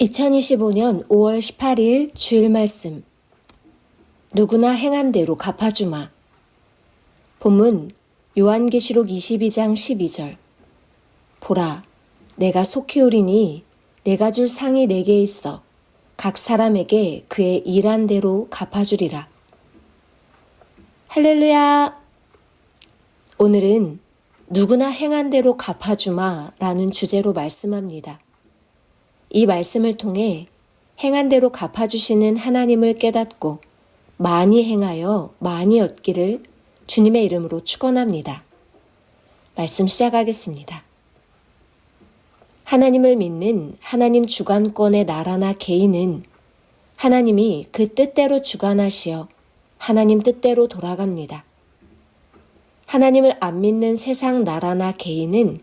2025년 5월 18일 주일 말씀. 누구나 행한 대로 갚아주마. 본문 요한계시록 22장 12절. 보라, 내가 속히 오리니 내가 줄 상이 내게 있어 각 사람에게 그의 일한 대로 갚아주리라. 할렐루야! 오늘은 누구나 행한 대로 갚아주마 라는 주제로 말씀합니다. 이 말씀을 통해 행한 대로 갚아주시는 하나님을 깨닫고 많이 행하여 많이 얻기를 주님의 이름으로 축원합니다. 말씀 시작하겠습니다. 하나님을 믿는 하나님 주관권의 나라나 개인은 하나님이 그 뜻대로 주관하시어 하나님 뜻대로 돌아갑니다. 하나님을 안 믿는 세상 나라나 개인은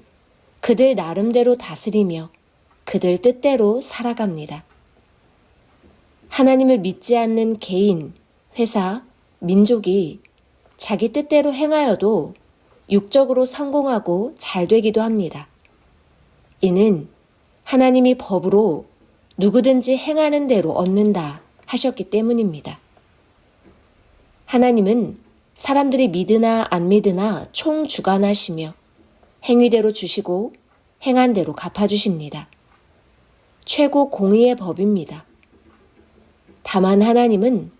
그들 나름대로 다스리며 그들 뜻대로 살아갑니다. 하나님을 믿지 않는 개인, 회사, 민족이 자기 뜻대로 행하여도 육적으로 성공하고 잘 되기도 합니다. 이는 하나님이 법으로 누구든지 행하는 대로 얻는다 하셨기 때문입니다. 하나님은 사람들이 믿으나 안 믿으나 총주관하시며 행위대로 주시고 행한 대로 갚아주십니다. 최고 공의의 법입니다. 다만 하나님은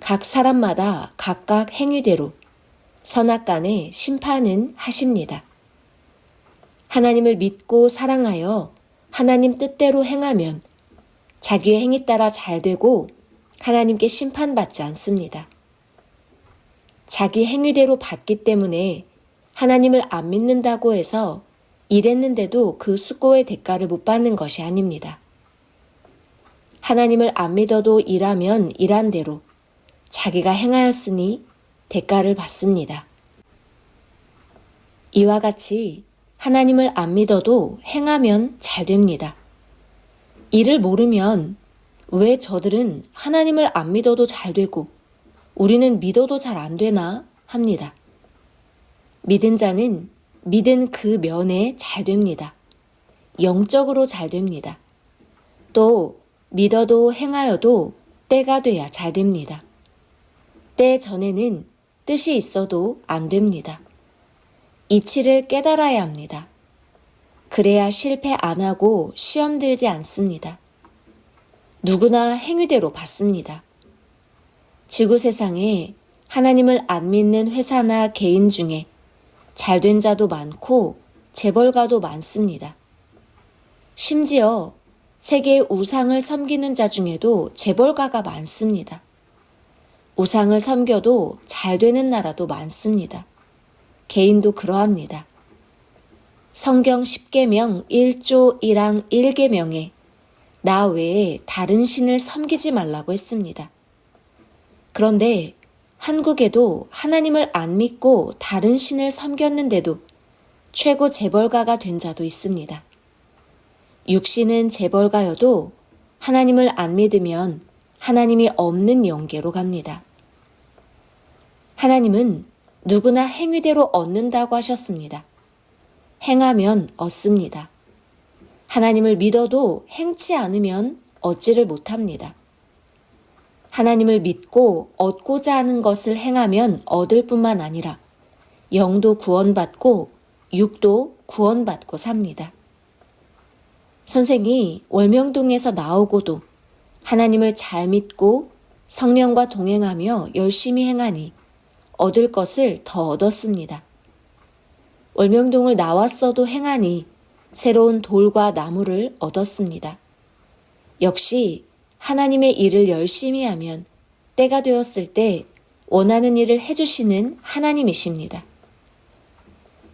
각 사람마다 각각 행위대로 선악간에 심판은 하십니다. 하나님을 믿고 사랑하여 하나님 뜻대로 행하면 자기의 행위 따라 잘 되고 하나님께 심판받지 않습니다. 자기 행위대로 받기 때문에 하나님을 안 믿는다고 해서 일했는데도 그 수고의 대가를 못 받는 것이 아닙니다. 하나님을 안 믿어도 일하면 일한 대로 자기가 행하였으니 대가를 받습니다. 이와 같이 하나님을 안 믿어도 행하면 잘 됩니다. 이를 모르면 왜 저들은 하나님을 안 믿어도 잘 되고 우리는 믿어도 잘 안 되나 합니다. 믿은 자는 믿은 그 면에 잘 됩니다. 영적으로 잘 됩니다. 또 믿어도 행하여도 때가 돼야 잘 됩니다. 때 전에는 뜻이 있어도 안 됩니다. 이치를 깨달아야 합니다. 그래야 실패 안 하고 시험 들지 않습니다. 누구나 행위대로 받습니다. 지구 세상에 하나님을 안 믿는 회사나 개인 중에 잘된 자도 많고 재벌가도 많습니다. 심지어 세계의 우상을 섬기는 자 중에도 재벌가가 많습니다. 우상을 섬겨도 잘 되는 나라도 많습니다. 개인도 그러합니다. 성경 10계명 1조 1항 1계명에 나 외에 다른 신을 섬기지 말라고 했습니다. 그런데 한국에도 하나님을 안 믿고 다른 신을 섬겼는데도 최고 재벌가가 된 자도 있습니다. 육신은 재벌가여도 하나님을 안 믿으면 하나님이 없는 영계로 갑니다. 하나님은 누구나 행위대로 얻는다고 하셨습니다. 행하면 얻습니다. 하나님을 믿어도 행치 않으면 얻지를 못합니다. 하나님을 믿고 얻고자 하는 것을 행하면 얻을 뿐만 아니라 영도 구원받고 육도 구원받고 삽니다. 선생이 월명동에서 나오고도 하나님을 잘 믿고 성령과 동행하며 열심히 행하니 얻을 것을 더 얻었습니다. 월명동을 나왔어도 행하니 새로운 돌과 나무를 얻었습니다. 역시 하나님의 일을 열심히 하면 때가 되었을 때 원하는 일을 해주시는 하나님이십니다.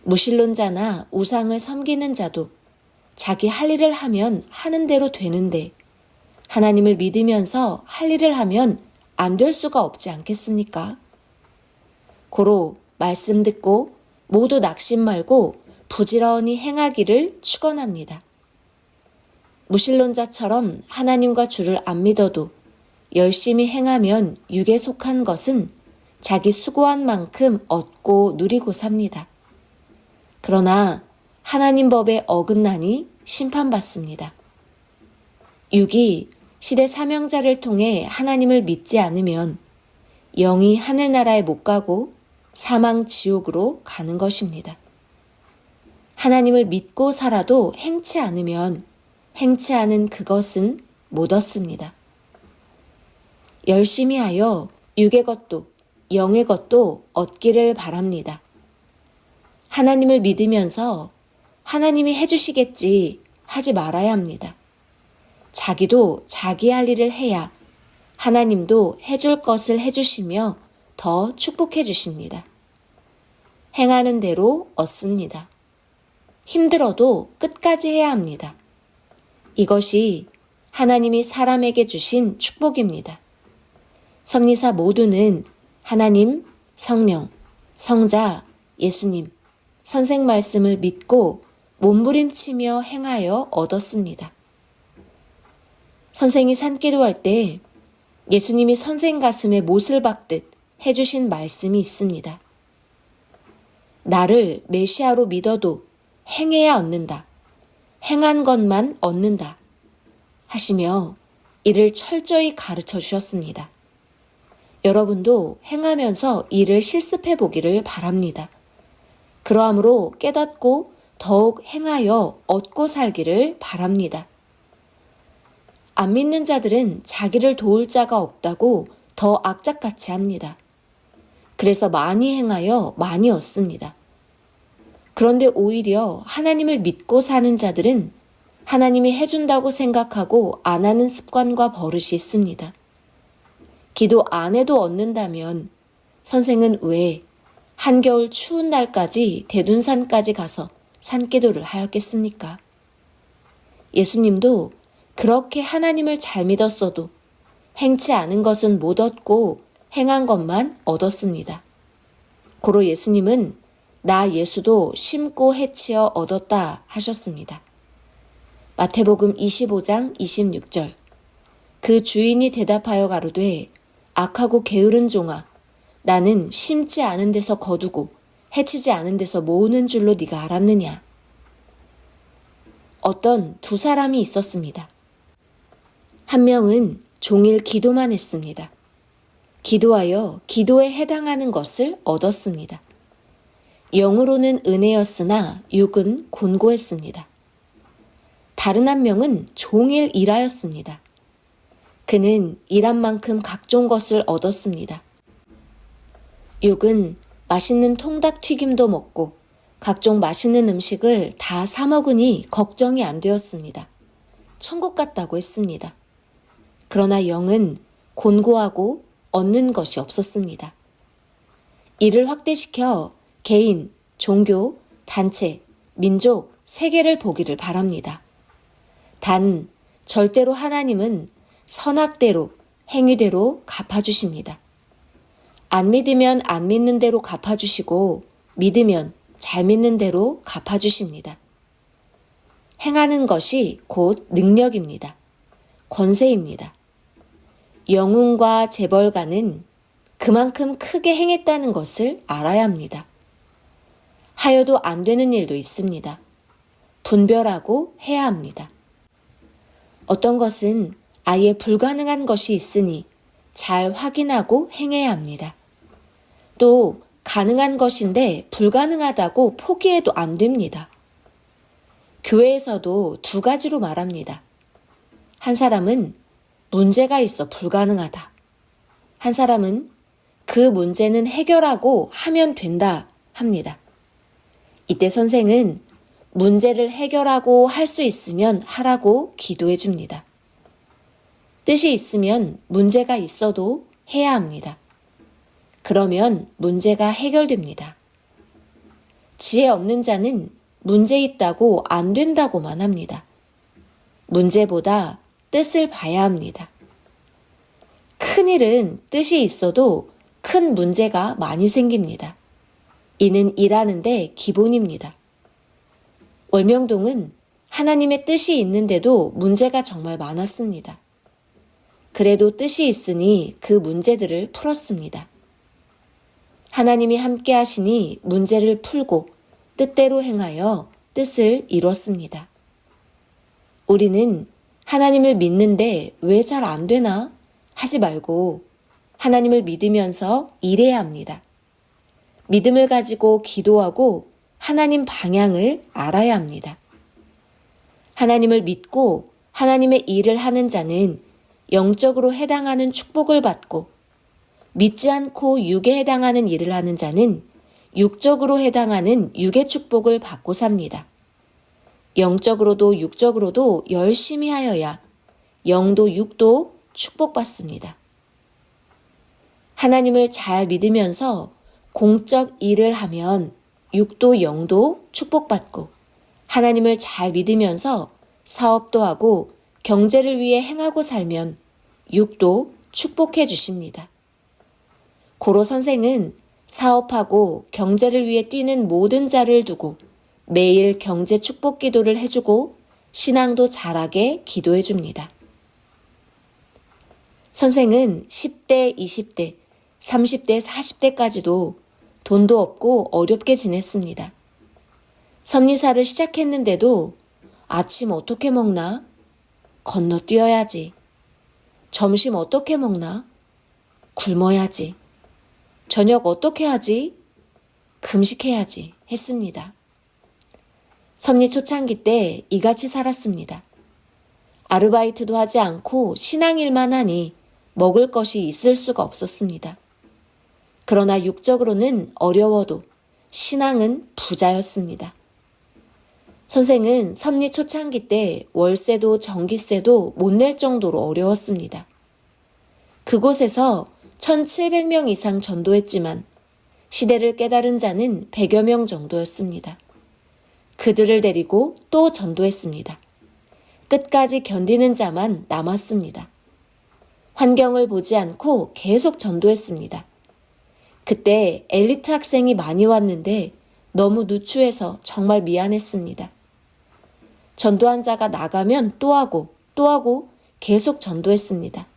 무신론자나 우상을 섬기는 자도 자기 할 일을 하면 하는 대로 되는데 하나님을 믿으면서 할 일을 하면 안 될 수가 없지 않겠습니까? 고로 말씀 듣고 모두 낙심 말고 부지런히 행하기를 축원합니다. 무신론자처럼 하나님과 주를 안 믿어도 열심히 행하면 육에 속한 것은 자기 수고한 만큼 얻고 누리고 삽니다. 그러나 하나님 법에 어긋나니 심판받습니다. 육이 시대 사명자를 통해 하나님을 믿지 않으면 영이 하늘나라에 못 가고 사망 지옥으로 가는 것입니다. 하나님을 믿고 살아도 행치 않으면 행치 않은 그것은 못 얻습니다. 열심히 하여 육의 것도 영의 것도 얻기를 바랍니다. 하나님을 믿으면서 하나님이 해주시겠지 하지 말아야 합니다. 자기도 자기 할 일을 해야 하나님도 해줄 것을 해주시며 더 축복해 주십니다. 행하는 대로 얻습니다. 힘들어도 끝까지 해야 합니다. 이것이 하나님이 사람에게 주신 축복입니다. 섭리사 모두는 하나님, 성령, 성자, 예수님, 선생 말씀을 믿고 몸부림치며 행하여 얻었습니다. 선생이 산기도 할 때 예수님이 선생 가슴에 못을 박듯 해주신 말씀이 있습니다. 나를 메시아로 믿어도 행해야 얻는다. 행한 것만 얻는다. 하시며 이를 철저히 가르쳐 주셨습니다. 여러분도 행하면서 이를 실습해 보기를 바랍니다. 그러함으로 깨닫고 더욱 행하여 얻고 살기를 바랍니다. 안 믿는 자들은 자기를 도울 자가 없다고 더 악착같이 합니다. 그래서 많이 행하여 많이 얻습니다. 그런데 오히려 하나님을 믿고 사는 자들은 하나님이 해준다고 생각하고 안 하는 습관과 버릇이 있습니다. 기도 안 해도 얻는다면 선생은 왜 한겨울 추운 날까지 대둔산까지 가서 산기도를 하였겠습니까? 예수님도 그렇게 하나님을 잘 믿었어도 행치 않은 것은 못 얻고 행한 것만 얻었습니다. 고로 예수님은 나 예수도 심고 해치어 얻었다 하셨습니다. 마태복음 25장 26절. 그 주인이 대답하여 가로되 악하고 게으른 종아 나는 심지 않은 데서 거두고 해치지 않은 데서 모으는 줄로 네가 알았느냐. 어떤 두 사람이 있었습니다. 한 명은 종일 기도만 했습니다. 기도하여 기도에 해당하는 것을 얻었습니다. 영으로는 은혜였으나 육은 곤고했습니다. 다른 한 명은 종일 일하였습니다. 그는 일한 만큼 각종 것을 얻었습니다. 육은 맛있는 통닭 튀김도 먹고 각종 맛있는 음식을 다 사먹으니 걱정이 안 되었습니다. 천국 같다고 했습니다. 그러나 영은 곤고하고 얻는 것이 없었습니다. 이를 확대시켜 개인, 종교, 단체, 민족, 세계를 보기를 바랍니다. 단, 절대로 하나님은 선악대로, 행위대로 갚아주십니다. 안 믿으면 안 믿는 대로 갚아주시고, 믿으면 잘 믿는 대로 갚아주십니다. 행하는 것이 곧 능력입니다. 권세입니다. 영웅과 재벌가는 그만큼 크게 행했다는 것을 알아야 합니다. 하여도 안 되는 일도 있습니다. 분별하고 해야 합니다. 어떤 것은 아예 불가능한 것이 있으니 잘 확인하고 행해야 합니다. 또 가능한 것인데 불가능하다고 포기해도 안 됩니다. 교회에서도 두 가지로 말합니다. 한 사람은 문제가 있어 불가능하다. 한 사람은 그 문제는 해결하고 하면 된다 합니다. 이때 선생은 문제를 해결하고 할 수 있으면 하라고 기도해 줍니다. 뜻이 있으면 문제가 있어도 해야 합니다. 그러면 문제가 해결됩니다. 지혜 없는 자는 문제 있다고 안 된다고만 합니다. 문제보다 뜻을 봐야 합니다. 큰 일은 뜻이 있어도 큰 문제가 많이 생깁니다. 이는 일하는데 기본입니다. 월명동은 하나님의 뜻이 있는데도 문제가 정말 많았습니다. 그래도 뜻이 있으니 그 문제들을 풀었습니다. 하나님이 함께 하시니 문제를 풀고 뜻대로 행하여 뜻을 이뤘습니다. 우리는 하나님을 믿는데 왜 잘 안 되나? 하지 말고 하나님을 믿으면서 일해야 합니다. 믿음을 가지고 기도하고 하나님 방향을 알아야 합니다. 하나님을 믿고 하나님의 일을 하는 자는 영적으로 해당하는 축복을 받고 믿지 않고 육에 해당하는 일을 하는 자는 육적으로 해당하는 육의 축복을 받고 삽니다. 영적으로도 육적으로도 열심히 하여야 영도 육도 축복받습니다. 하나님을 잘 믿으면서 공적 일을 하면 육도 영도 축복받고 하나님을 잘 믿으면서 사업도 하고 경제를 위해 행하고 살면 육도 축복해 주십니다. 고로 선생은 사업하고 경제를 위해 뛰는 모든 자를 두고 매일 경제 축복 기도를 해주고 신앙도 잘하게 기도해 줍니다. 선생은 10대, 20대, 30대, 40대까지도 돈도 없고 어렵게 지냈습니다. 섭리사를 시작했는데도 아침 어떻게 먹나? 건너뛰어야지. 점심 어떻게 먹나? 굶어야지. 저녁 어떻게 하지? 금식해야지. 했습니다. 섭리 초창기 때 이같이 살았습니다. 아르바이트도 하지 않고 신앙일만 하니 먹을 것이 있을 수가 없었습니다. 그러나 육적으로는 어려워도 신앙은 부자였습니다. 선생은 섭리 초창기 때 월세도 전기세도 못 낼 정도로 어려웠습니다. 그곳에서 1700명 이상 전도했지만 시대를 깨달은 자는 100여 명 정도였습니다. 그들을 데리고 또 전도했습니다. 끝까지 견디는 자만 남았습니다. 환경을 보지 않고 계속 전도했습니다. 그때 엘리트 학생이 많이 왔는데 너무 누추해서 정말 미안했습니다. 전도한 자가 나가면 또 하고 또 하고 계속 전도했습니다.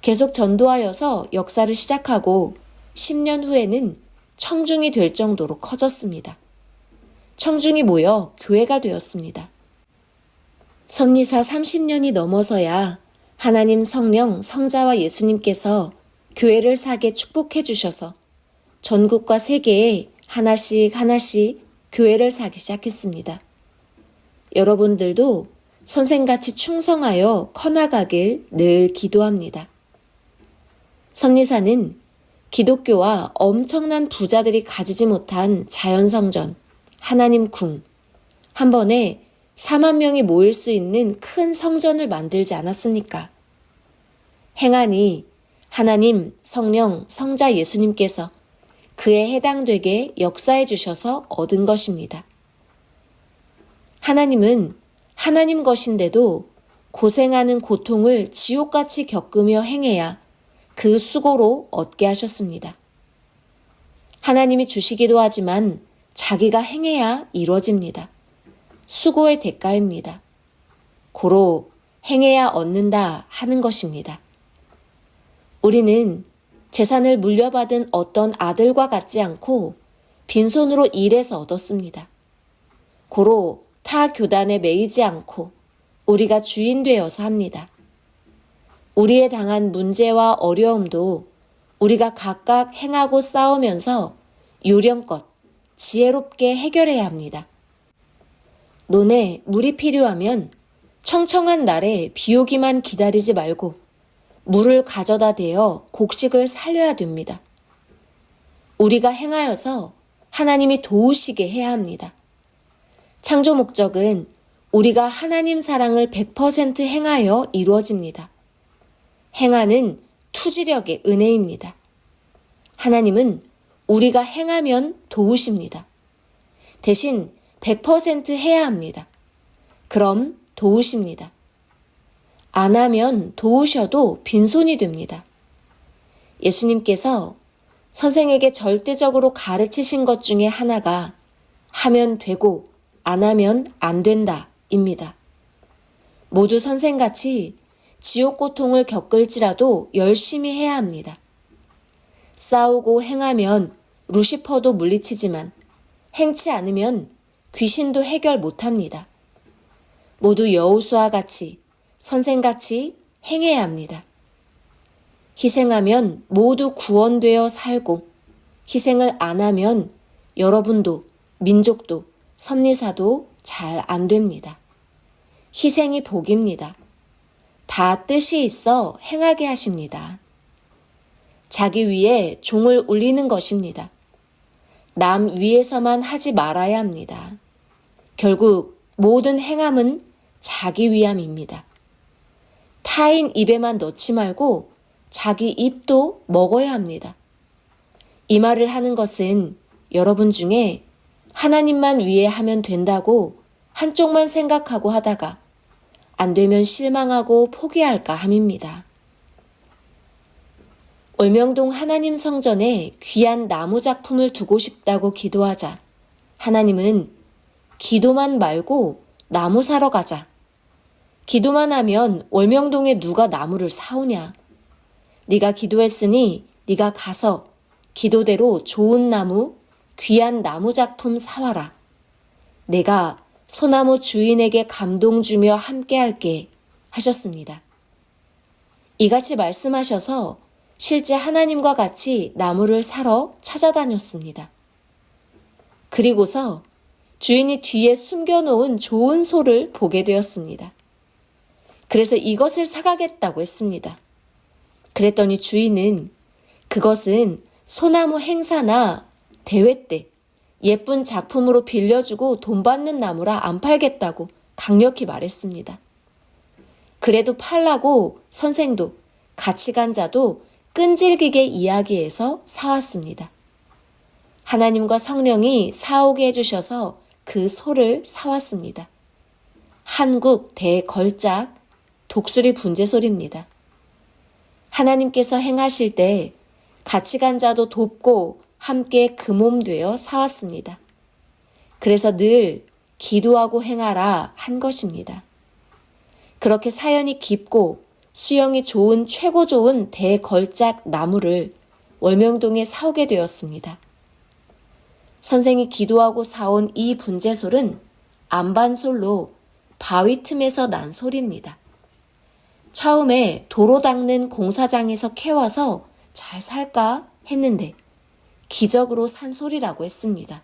계속 전도하여서 역사를 시작하고 10년 후에는 청중이 될 정도로 커졌습니다. 청중이 모여 교회가 되었습니다. 섭리사 30년이 넘어서야 하나님 성령 성자와 예수님께서 교회를 사게 축복해 주셔서 전국과 세계에 하나씩 하나씩 교회를 사기 시작했습니다. 여러분들도 선생같이 충성하여 커나가길 늘 기도합니다. 섭리사는 기독교와 엄청난 부자들이 가지지 못한 자연성전, 하나님 궁, 한 번에 4만 명이 모일 수 있는 큰 성전을 만들지 않았습니까? 행하니 하나님, 성령, 성자 예수님께서 그에 해당되게 역사해 주셔서 얻은 것입니다. 하나님은 하나님 것인데도 고생하는 고통을 지옥같이 겪으며 행해야 그 수고로 얻게 하셨습니다. 하나님이 주시기도 하지만 자기가 행해야 이루어집니다. 수고의 대가입니다. 고로 행해야 얻는다 하는 것입니다. 우리는 재산을 물려받은 어떤 아들과 같지 않고 빈손으로 일해서 얻었습니다. 고로 타 교단에 매이지 않고 우리가 주인 되어서 합니다. 우리의 당한 문제와 어려움도 우리가 각각 행하고 싸우면서 요령껏 지혜롭게 해결해야 합니다. 논에 물이 필요하면 청청한 날에 비 오기만 기다리지 말고 물을 가져다 대어 곡식을 살려야 됩니다. 우리가 행하여서 하나님이 도우시게 해야 합니다. 창조 목적은 우리가 하나님 사랑을 100% 행하여 이루어집니다. 행하는 투지력의 은혜입니다. 하나님은 우리가 행하면 도우십니다. 대신 100% 해야 합니다. 그럼 도우십니다. 안 하면 도우셔도 빈손이 됩니다. 예수님께서 선생에게 절대적으로 가르치신 것 중에 하나가 하면 되고 안 하면 안 된다 입니다. 모두 선생같이 지옥 고통을 겪을지라도 열심히 해야 합니다. 싸우고 행하면 루시퍼도 물리치지만 행치 않으면 귀신도 해결 못합니다. 모두 여우수와 같이 선생같이 행해야 합니다. 희생하면 모두 구원되어 살고 희생을 안 하면 여러분도 민족도 섭리사도 잘 안 됩니다. 희생이 복입니다. 다 뜻이 있어 행하게 하십니다. 자기 위에 종을 울리는 것입니다. 남 위에서만 하지 말아야 합니다. 결국 모든 행함은 자기 위함입니다. 타인 입에만 넣지 말고 자기 입도 먹어야 합니다. 이 말을 하는 것은 여러분 중에 하나님만 위해 하면 된다고 한쪽만 생각하고 하다가 안 되면 실망하고 포기할까 함입니다. 올명동 하나님 성전에 귀한 나무 작품을 두고 싶다고 기도하자 하나님은 기도만 말고 나무 사러 가자. 기도만 하면 월명동에 누가 나무를 사오냐? 네가 기도했으니 네가 가서 기도대로 좋은 나무, 귀한 나무 작품 사와라. 내가 소나무 주인에게 감동 주며 함께 할게 하셨습니다. 이같이 말씀하셔서 실제 하나님과 같이 나무를 사러 찾아다녔습니다. 그리고서 주인이 뒤에 숨겨놓은 좋은 소를 보게 되었습니다. 그래서 이것을 사가겠다고 했습니다. 그랬더니 주인은 그것은 소나무 행사나 대회 때 예쁜 작품으로 빌려주고 돈 받는 나무라 안 팔겠다고 강력히 말했습니다. 그래도 팔라고 선생도 같이 간 자도 끈질기게 이야기해서 사왔습니다. 하나님과 성령이 사오게 해주셔서 그 소를 사왔습니다. 한국 대걸작 독수리 분재 소리입니다. 하나님께서 행하실 때 같이 간 자도 돕고 함께 그 몸 되어 사왔습니다. 그래서 늘 기도하고 행하라 한 것입니다. 그렇게 사연이 깊고 수영이 좋은 최고 좋은 대걸작 나무를 월명동에 사오게 되었습니다. 선생이 기도하고 사온 이 분재솔은 안반솔로 바위 틈에서 난 소리입니다. 처음에 도로 닦는 공사장에서 캐와서 잘 살까 했는데 기적으로 산 소리라고 했습니다.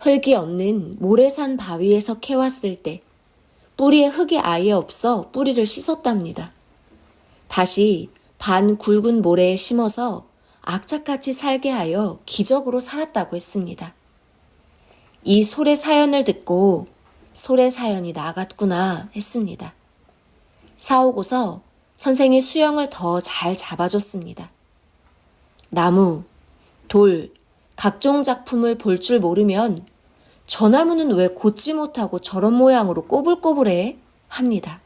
흙이 없는 모래산 바위에서 캐왔을 때 뿌리에 흙이 아예 없어 뿌리를 씻었답니다. 다시 반 굵은 모래에 심어서 악착같이 살게 하여 기적으로 살았다고 했습니다. 이 소의 사연을 듣고 소의 사연이 나갔구나 했습니다. 사오고서 선생이 수영을 더 잘 잡아줬습니다. 나무, 돌, 각종 작품을 볼 줄 모르면 저 나무는 왜 곧지 못하고 저런 모양으로 꼬불꼬불해? 합니다.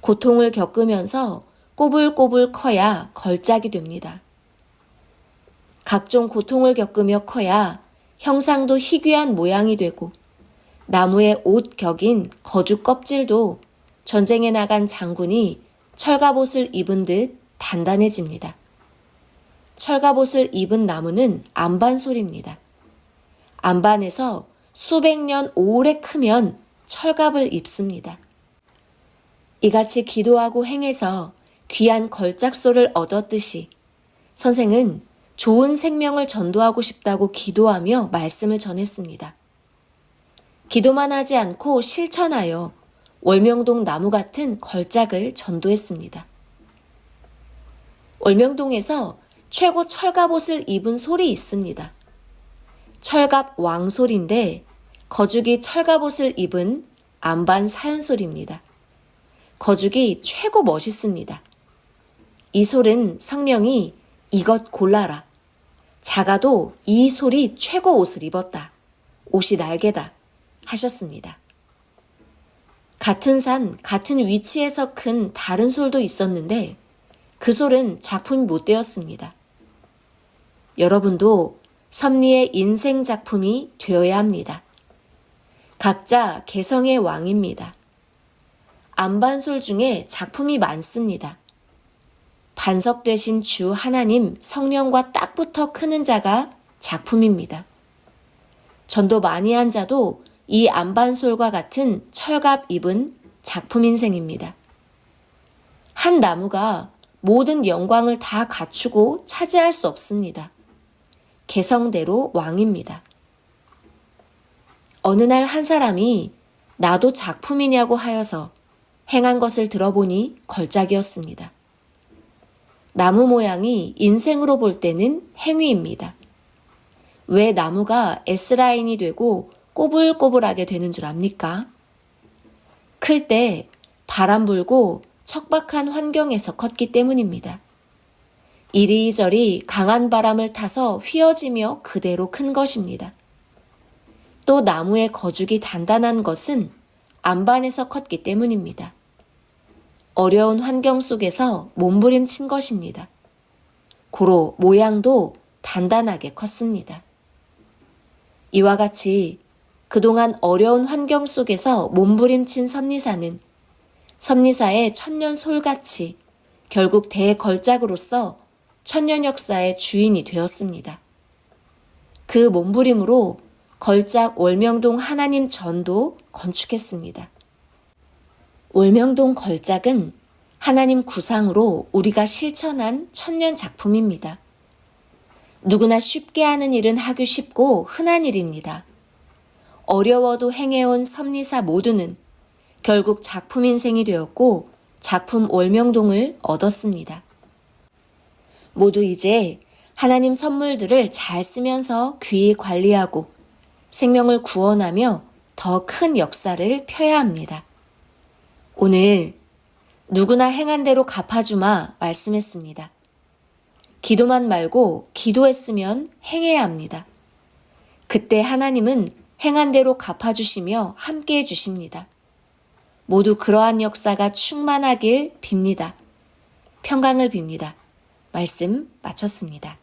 고통을 겪으면서 꼬불꼬불 커야 걸작이 됩니다. 각종 고통을 겪으며 커야 형상도 희귀한 모양이 되고 나무의 옷 격인 거주 껍질도 전쟁에 나간 장군이 철갑옷을 입은 듯 단단해집니다. 철갑옷을 입은 나무는 안반솔입니다. 안반에서 수백 년 오래 크면 철갑을 입습니다. 이같이 기도하고 행해서 귀한 걸작소를 얻었듯이 선생은 좋은 생명을 전도하고 싶다고 기도하며 말씀을 전했습니다. 기도만 하지 않고 실천하여 월명동 나무 같은 걸작을 전도했습니다. 월명동에서 최고 철갑옷을 입은 솔이 있습니다. 철갑 왕솔인데 거죽이 철갑옷을 입은 안반 사연솔입니다. 거죽이 최고 멋있습니다. 이 솔은 성령이 이것 골라라. 작아도 이 솔이 최고 옷을 입었다. 옷이 날개다. 하셨습니다. 같은 산, 같은 위치에서 큰 다른 솔도 있었는데 그 솔은 작품이 못 되었습니다. 여러분도 섭리의 인생 작품이 되어야 합니다. 각자 개성의 왕입니다. 안반솔 중에 작품이 많습니다. 반석 되신 주 하나님 성령과 딱 붙어 크는 자가 작품입니다. 전도 많이 한 자도 이 안반솔과 같은 철갑 입은 작품 인생입니다. 한 나무가 모든 영광을 다 갖추고 차지할 수 없습니다. 개성대로 왕입니다. 어느 날 한 사람이 나도 작품이냐고 하여서 행한 것을 들어보니 걸작이었습니다. 나무 모양이 인생으로 볼 때는 행위입니다. 왜 나무가 S라인이 되고 꼬불꼬불하게 되는 줄 압니까? 클 때 바람 불고 척박한 환경에서 컸기 때문입니다. 이리저리 강한 바람을 타서 휘어지며 그대로 큰 것입니다. 또 나무의 거죽이 단단한 것은 안반에서 컸기 때문입니다. 어려운 환경 속에서 몸부림친 것입니다. 고로 모양도 단단하게 컸습니다. 이와 같이 그동안 어려운 환경 속에서 몸부림친 섭리사는 섭리사의 천년 솔같이 결국 대걸작으로서 천년 역사의 주인이 되었습니다. 그 몸부림으로 걸작 월명동 하나님 전도 건축했습니다. 월명동 걸작은 하나님 구상으로 우리가 실천한 천년 작품입니다. 누구나 쉽게 하는 일은 하기 쉽고 흔한 일입니다. 어려워도 행해온 섭리사 모두는 결국 작품 인생이 되었고 작품 월명동을 얻었습니다. 모두 이제 하나님 선물들을 잘 쓰면서 귀히 관리하고 생명을 구원하며 더 큰 역사를 펴야 합니다. 오늘 누구나 행한 대로 갚아주마 말씀했습니다. 기도만 말고 기도했으면 행해야 합니다. 그때 하나님은 행한 대로 갚아주시며 함께 해주십니다. 모두 그러한 역사가 충만하길 빕니다. 평강을 빕니다. 말씀 마쳤습니다.